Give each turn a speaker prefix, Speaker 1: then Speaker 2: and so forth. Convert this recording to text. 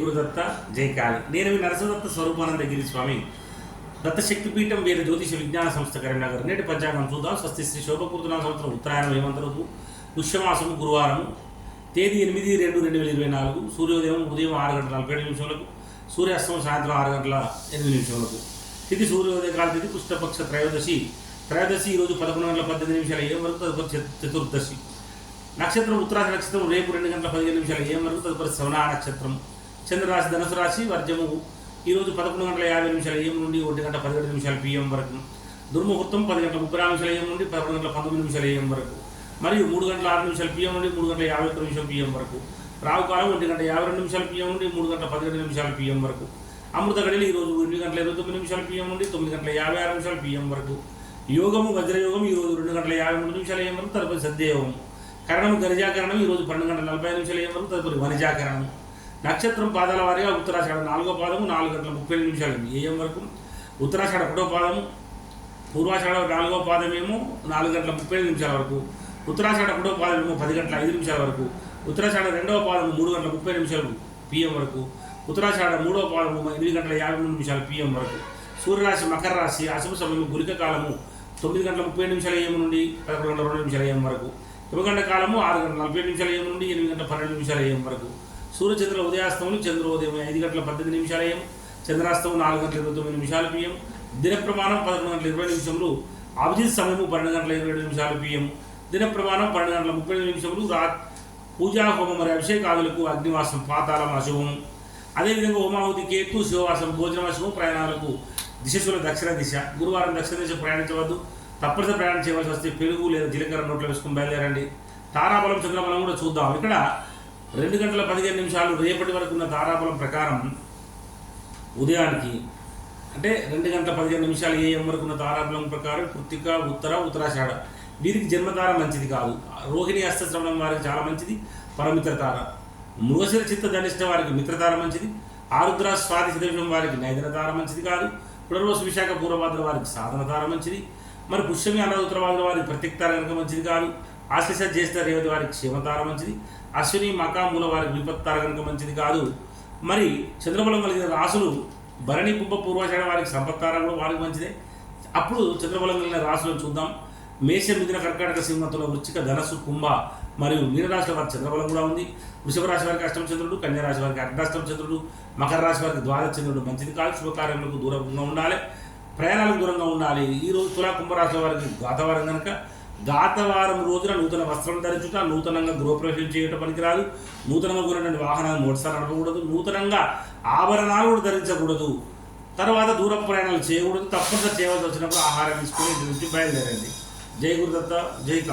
Speaker 1: గురుదత్త జై నేను మీ నరసదత్త స్వరూపానంద గిరి స్వామి. దత్త శక్తిపీఠం వేరే జ్యోతిష విజ్ఞాన సంస్థ కరీంనగర్. నేటి పంచాంగం చూద్దాం. స్వస్తి శ్రీ శోభకూర్తున సంవత్సరం ఉత్తరాయణం హేమంత పుష్యమాసం గురువారం తేదీ ఎనిమిది రెండు రెండు వేల ఇరవై నాలుగు. సూర్యోదయం ఉదయం ఆరు గంటల నలభై ఏడు నిమిషాలకు సూర్యాస్తమం సాయంత్రం ఆరు గంటల ఎనిమిది నిమిషాలకు తిథి సూర్యోదయ కాల తిథి కృష్ణపక్ష త్రయోదశి. త్రయోదశి ఈరోజు పదకొండు గంటల పద్దెనిమిది నిమిషాలు ఏం వరకు తదుపరి చతుర్దశి. నక్షత్రం ఉత్తరాది నక్షత్రం రేపు రెండు గంటల పదిహేను నిమిషాలు ఏం వరకు తదుపరి శ్రవణ నక్షత్రం. చంద్రరాశి ధనుసు రాశి వర్జము. ఈరోజు పదకొండు గంటల యాభై నిమిషాల ఏం నుండి ఒంటి గంట పదిహేడు నిమిషాల పిఎం వరకు. దుర్ముహూర్తం పది గంటల ముప్పై నిమిషాల ఏం నుండి పదకొండు గంటల పంతొమ్మిది నిమిషాల ఏం వరకు. మరియు మూడు గంటల ఆరు నిమిషాల పిఎం నుండి మూడు గంటల యాభై ఒక్క నిమిషం పిఎం వరకు. రావుకాలం ఒంటి గంట యాభై రెండు నిమిషాల పిఎం నుండి మూడు గంటల పదిహేడు నిమిషాల పిఎం వరకు. అమృత గడిలో ఈరోజు ఎనిమిది గంటల ఇరవై తొమ్మిది నిమిషాల పిఎం నుండి తొమ్మిది గంటల యాభై ఆరు నిమిషాల పిఎం వరకు. యోగము వజ్రయోగం ఈరోజు రెండు గంటల యాభై మూడు నిమిషాల ఏం వరకు. తదుపరి సద్దేయోగం కరణం గరిజాకరణం ఈరోజు పన్నెండు గంటల నలభై నిమిషాల ఏం వరకు. తదుపరి వనిజాకరణం నక్షత్రం పాదాల వారిగా ఉత్తరాషాఢ నాలుగో పాదము నాలుగు గంటల ముప్పై ఎనిమిది నిమిషాలు ఏఎం వరకు? ఉత్తరాషాఢ ఒకటో పాదము పూర్వాషాఢ నాలుగో పాదమేమో నాలుగు గంటల ముప్పై ఐదు నిమిషాల వరకు. ఉత్తరాషాఢ ఒకటో పాదమేమో పది గంటల ఐదు నిమిషాల వరకు. ఉత్తరాషాఢ రెండవ పాదము మూడు గంటల ముప్పై నిమిషాలు పిఎం వరకు. ఉత్తరాషాఢ మూడవ పాదము ఎనిమిది గంటల యాభై మూడు నిమిషాలు పిఎం వరకు. సూర్యరాశి మకర రాశి అశుభ సమయం గురిక కాలము తొమ్మిది గంటల ముప్పై నిమిషాల ఏం నుండి పదకొండు గంటల రెండు నిమిషాల ఏం వరకు. యువగంట కాలము ఆరు గంటల నలభై నిమిషాల ఏం నుండి ఎనిమిది గంటల పన్నెండు నిమిషాల ఏం వరకు. సూర్యచంద్ర ఉదయాస్తములు చంద్రోదయం ఐదు గంటల పద్దెనిమిది నిమిషాల ఏం చంద్రాస్తమం నాలుగు గంటల ఇరవై తొమ్మిది నిమిషాలు పిఎం. దిన ప్రమాణం పదకొండు గంటల ఇరవై నిమిషములు. అభిజిత్ సమయము పన్నెండు గంటల ఇరవై ఏడు నిమిషాలు పిఎం. దిన ప్రమాణం పన్నెండు గంటల ముప్పై ఐదు నిమిషములు. రా పూజా హోమం మరియు అభిషేకాదులకు అగ్నివాసం పాతాళం అశుభం అదేవిధంగా హోమావతి కేతు శివవాసం భోజనం ప్రయాణాలకు దిశశుల దక్షిణ దిశ. గురువారం దక్షిణ దిశ ప్రయాణించవద్దు. తప్పనిసరి ప్రయాణం చేయవలసి వస్తే పెరుగు లేదా జీలకర్ర నోట్లో వేసుకుని బయలుదేరండి. తారాబలం చంద్రబలం కూడా చూద్దాం. ఇక్కడ రెండు గంటల పదిహేను నిమిషాలు రేపటి వరకు ఉన్న తారాబలం ప్రకారం ఉదయానికి అంటే రెండు గంటల పదిహేను నిమిషాలు ఏఎం వరకు ఉన్న తారాబలం ప్రకారం కృత్తిక ఉత్తర ఉత్తరాషాఢ. వీరికి జన్మతార మంచిది కాదు. రోహిణి హస్తశ్రవణం వారికి చాలా మంచిది. పరమిత్ర తార మృగశిర చిత్త ధనిష్ట వారికి మిత్రతార మంచిది. ఆరుద్ర స్వాతి శతవిషం వారికి నైదనతార మంచిది కాదు. పునర్వసు విశాఖ పూర్వభాద్ర వారికి సాధన తార మంచిది. మరి పుష్యమి అనరుద్రభాద్ర వారికి ప్రత్యేకతార కనుక మంచిది కాదు. ఆశిష జ్యేష్ఠ రేవతి వారికి క్షేమతార మంచిది. అశ్విని మకాముల వారికి విపత్తార కనుక మంచిది కాదు. మరి చంద్రబలం కలిగిన రాసులు భరణి కుంభ పూర్వాషాఢ వారికి సంపత్తార కూడా వారికి మంచిదే. అప్పుడు చంద్రబలం కలిగిన రాసులను చూద్దాం. మేష మిథున కర్కాటక సింహతుల వృచ్చిక ధనస్సు కుంభ మరియు మీనరాశి వారికి చంద్రబలం కూడా ఉంది. వృషభ రాశి వారికి అష్టమ చంద్రుడు కన్యా రాశి వారికి అర్ధాష్టమ చంద్రుడు మకర రాశి వారికి ద్వాదశ చంద్రుడు మంచిది కాదు. శుభకార్యములకు దూరంగా ఉండాలి. ప్రయాణాలకు దూరంగా ఉండాలి. ఈ రోజు తులా కుంభరాశి వారికి గాతవారం కనుక గాతవారం రోజున నూతన వస్త్రం ధరించుట నూతనంగా గృహప్రవేశం చేయటం పనికిరాదు. నూతనంగా కొన్నటువంటి వాహనాలు మోటార్ నడపకూడదు. నూతనంగా ఆభరణాలు కూడా ధరించకూడదు. తర్వాత దూర ప్రయాణాలు చేయకూడదు. తప్పనిసరి చేయవలసి వచ్చినప్పుడు ఆహారం తీసుకొని ఇంటి నుంచి బయలుదేరండి. జై గురుదత్త జై